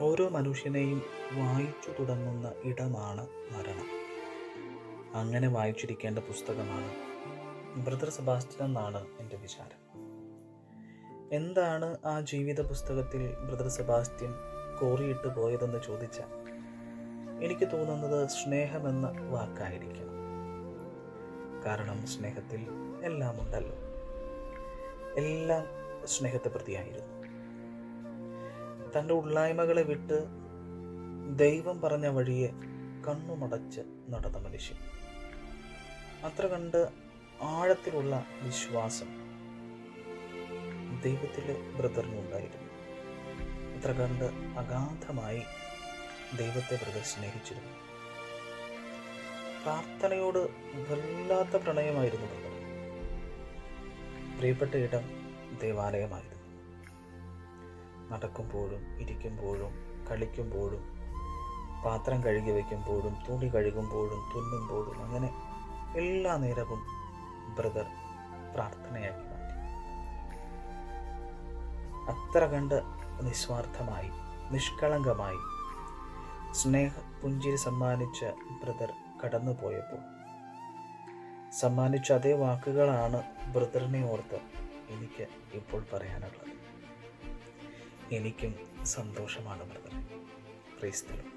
ഓരോ മനുഷ്യനെയും വായിച്ചു തുടങ്ങുന്ന ഇടമാണ് മരണം. അങ്ങനെ വായിച്ചിരിക്കേണ്ട പുസ്തകമാണ് ബ്രദർ സെബാസ്റ്റ്യൻ എന്നാണ് എന്റെ വിചാരം. എന്താണ് ആ ജീവിത പുസ്തകത്തിൽ ബ്രദർ സെബാസ്റ്റ്യൻ കോറിയിട്ട് പോയതെന്ന് ചോദിച്ചാൽ എനിക്ക് തോന്നുന്നത് സ്നേഹമെന്ന വാക്കായിരിക്കണം. കാരണം സ്നേഹത്തിൽ എല്ലാം ഉണ്ടല്ലോ എല്ലാം സ്നേഹത്തെ പ്രതിയായിരുന്നു. തന്റെ ഉള്ളായ്മകളെ വിട്ട് ദൈവം പറഞ്ഞ വഴിയെ കണ്ണുമടച്ച് നടന്ന മനുഷ്യൻ. അത്ര കണ്ട് ആഴത്തിലുള്ള വിശ്വാസം ദൈവത്തിലെ ബ്രദറിനുണ്ടായിരുന്നു അത്ര കണ്ട് അഗാധമായി ദൈവത്തെ ബ്രദർ സ്നേഹിച്ചിരുന്നു. പ്രാർത്ഥനയോട് വല്ലാത്ത പ്രണയമായിരുന്നു പ്രിയപ്പെട്ട ഇടം ദേവാലയമായിരുന്നു. നടക്കുമ്പോഴും ഇരിക്കുമ്പോഴും കളിക്കുമ്പോഴും പാത്രം കഴുകി വയ്ക്കുമ്പോഴും തുണി കഴുകുമ്പോഴും തുന്നുമ്പോഴും അങ്ങനെ എല്ലാ നേരവും ബ്രദർ പ്രാർത്ഥനയാക്കി മാറ്റി. അത്ര കണ്ട് നിസ്വാർത്ഥമായി നിഷ്കളങ്കമായി സ്നേഹ പുഞ്ചിരി സമ്മാനിച്ച ബ്രദർ കടന്നുപോയപ്പോൾ സമ്മാനിച്ച അതേ വാക്കുകളാണ് ബ്രദറിനെ ഓർത്ത് എനിക്ക് ഇപ്പോൾ പറയാനുള്ളത്. എനിക്കും സന്തോഷമാണ് ബ്രദർ ക്രൈസ്തലം